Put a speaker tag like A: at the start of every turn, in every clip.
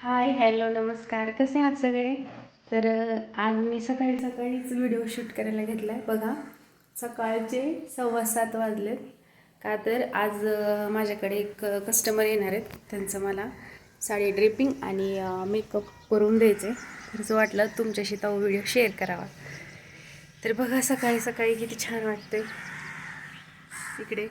A: Hi hello नमस्कार. कसे आहात सगळे? तर आज मी सकाळी सकाळीच व्हिडिओ शूट करायला घेतला आहे बघा सकाळचे सव्वा सात वाजलेत. का तर आज माझ्याकडे एक कस्टमर येणार आहेत. त्यांचं मला साडी ड्रेपिंग आणि मेकअप करून द्यायचं आहे तर असं वाटलं तुमच्याशी तो व्हिडिओ शेअर करावा. तर बघा सकाळी सकाळी किती छान वाटते इकडे.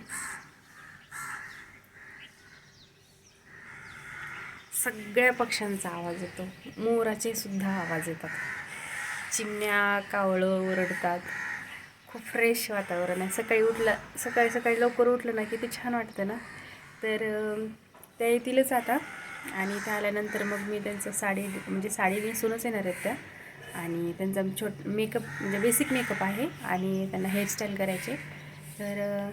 A: सगळ्या पक्ष्यांचा आवाज येतो. मोराचे सुद्धा आवाज येतात. चिमण्या कावळं ओरडतात. खूप फ्रेश वातावरण आहे. सकाळी उठलं सकाळी सकाळी लवकर उठलं ना की ते छान वाटतं ना? तर त्या येतीलच आता. आणि त्या आल्यानंतर मग मी त्यांचं साडी म्हणजे साडी नेसूनच येणार आहेत त्या. आणि त्यांचा छोट मेकअप म्हणजे बेसिक मेकअप आहे. आणि त्यांना हेअरस्टाईल करायचे. तर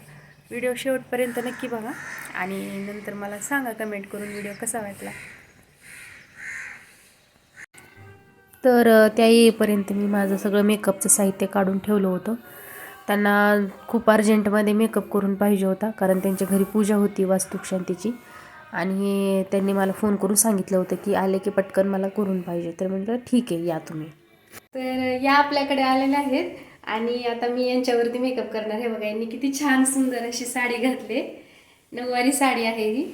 A: व्हिडिओ शेवटपर्यंत नक्की बघा. आणि नंतर मला सांगा कमेंट करून व्हिडिओ कसा वाटला. तर त्या येईपर्यंत मी माझं सगळं मेकअपचं साहित्य काढून ठेवलं होतं. त्यांना खूप अर्जंटमध्ये मेकअप करून पाहिजे होता कारण त्यांच्या घरी पूजा होती वास्तुशांतीची. आणि त्यांनी मला फोन करून सांगितलं होतं की आले की पटकन मला करून पाहिजे. तर म्हटलं ठीक आहे या तुम्ही. तर या आपल्याकडे आलेल्या आहेत. आणि आता मी यांच्यावरती मेकअप करणार आहे बघा. यांनी किती छान सुंदर अशी साडी घातली. नऊवारी साडी आहे ही.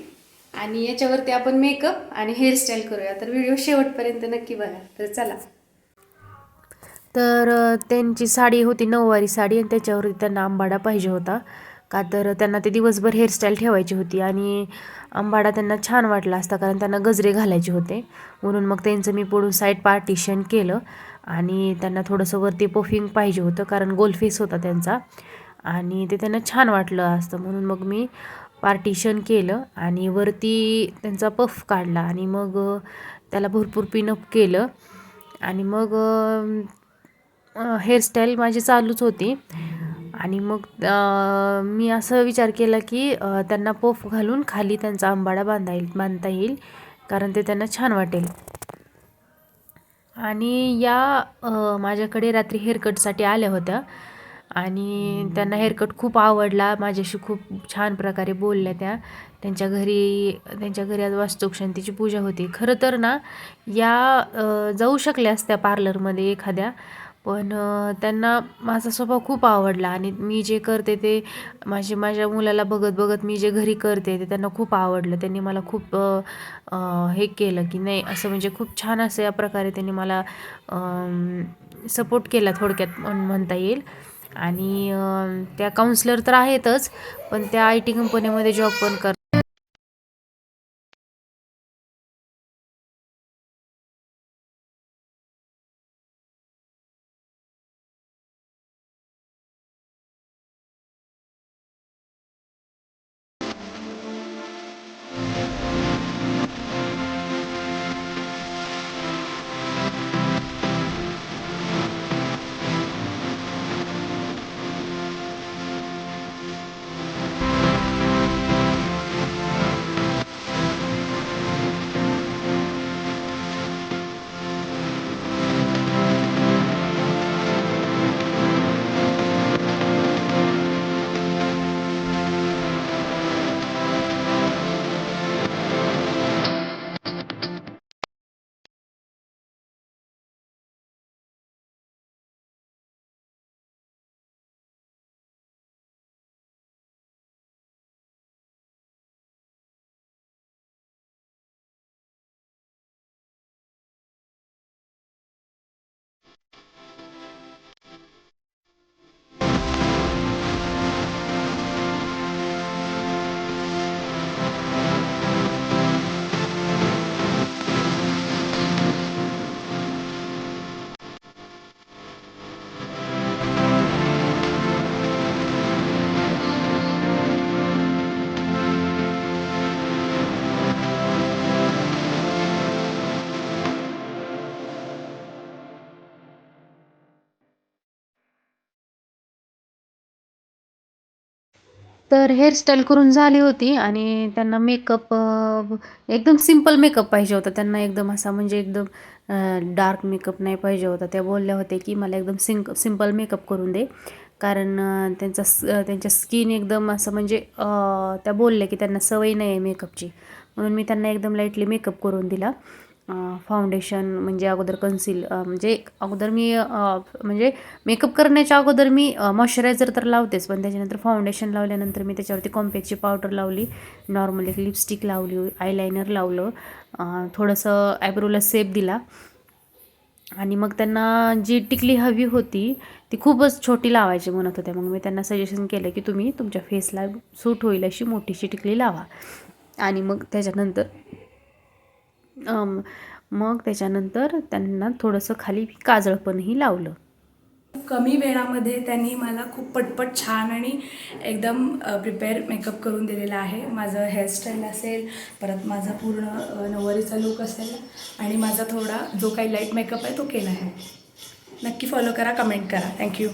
A: आणि याच्यावरती आपण मेकअप आणि हेअरस्टाईल करूया. तर व्हिडिओ शेवटपर्यंत नक्की बघा. तर चला. तर त्यांची साडी होती नऊवारी साडी आणि त्याच्यावरती त्यांना आंबाडा पाहिजे होता. का तर त्यांना ते दिवसभर हेअरस्टाईल ठेवायची होती आणि आंबाडा त्यांना छान वाटला असता कारण त्यांना गजरे घालायचे होते. म्हणून मग त्यांचं मी पुढून साईड पार्टिशन केलं. आणि त्यांना थोडंसं वरती पफिंग पाहिजे होतं कारण गोलफेस होता त्यांचा. आणि ते त्यांना छान वाटलं असतं म्हणून मग मी पार्टिशन केलं आणि वरती त्यांचा पफ काढला आणि मग त्याला भरपूर पिनअप केलं. आणि मग हेअरस्टाईल माझी चालूच होती. आणि मग मी असं विचार केला की त्यांना पफ घालून खाली त्यांचा आंबाडा बांधा येईल बांधता येईल कारण ते त्यांना छान वाटेल. आणि या माझ्याकडे रात्री हेअरकटसाठी आल्या होत्या. आणि त्यांना हेअरकट खूप आवडला. माझ्याशी खूप छान प्रकारे बोलल्या त्या. त्यांच्या घरी त्यांच्या घरी आज वास्तुशांतीची पूजा होती. खरं तर ना या जाऊ शकल्या असत्या पार्लरमध्ये एखाद्या. पण त्यांना माझा स्वभाव खूप आवडला आणि मी जे करते ते माझे माझ्या मुलाला बघत बघत मी जे घरी करते ते त्यांना खूप आवडलं. त्यांनी मला खूप हे केलं की नाही असं म्हणजे खूप छान असं या प्रकारे त्यांनी मला सपोर्ट केला थोडक्यात म्हणता येईल. आणि त्या काउन्सलर तर आहेतच पण त्या आय टी कंपनीमध्ये जॉब पण कर तर हेअरस्टाईल करून झाली होती आणि त्यांना मेकअप एकदम सिंपल मेकअप पाहिजे होता. त्यांना एकदम असा म्हणजे एकदम डार्क मेकअप नाही पाहिजे होता. त्या बोलल्या होत्या की मला एकदम सिंक सिंपल मेकअप करून दे. कारण त्यांचा स त्यांच्या स्किन एकदम असं म्हणजे त्या बोलल्या की त्यांना सवय नाही आहे मेकअपची म्हणून मी त्यांना एकदम लाईटली मेकअप करून दिला. फाउंडेशन म्हणजे अगोदर कन्सील म्हणजे अगोदर मी म्हणजे मेकअप करण्याच्या अगोदर मी मॉइश्चरायझर तर लावतेच पण त्याच्यानंतर फाउंडेशन लावल्यानंतर मी त्याच्यावरती कॉम्पॅक्टची पावडर लावली नॉर्मल एक लिपस्टिक लावली आयलायनर लावलं थोडंसं ॲब्रोला सेप दिला. आणि मग त्यांना जी टिकली हवी होती ती खूपच छोटी लावायची म्हणत होत्या मग मी त्यांना सजेशन केलं की तुम्ही तुमच्या फेसला सूट होईल अशी मोठीशी टिकली लावा. आणि मग त्याच्यानंतर मग त्याच्यानंतर त्यांना थोडंसं खाली काजळ पणही लावलं.
B: कमी वेळामध्ये त्यांनी मला खूप पटपट छान आणि एकदम प्रिपेअर मेकअप करून दिलेला आहे. माझं हेअरस्टाईल असेल परत माझा पूर्ण नववारीचा नऊवारीचा लुक असेल आणि माझा थोडा जो काही लाइट मेकअप आहे तो केला आहे. नक्की फॉलो करा कमेंट करा. थँक्यू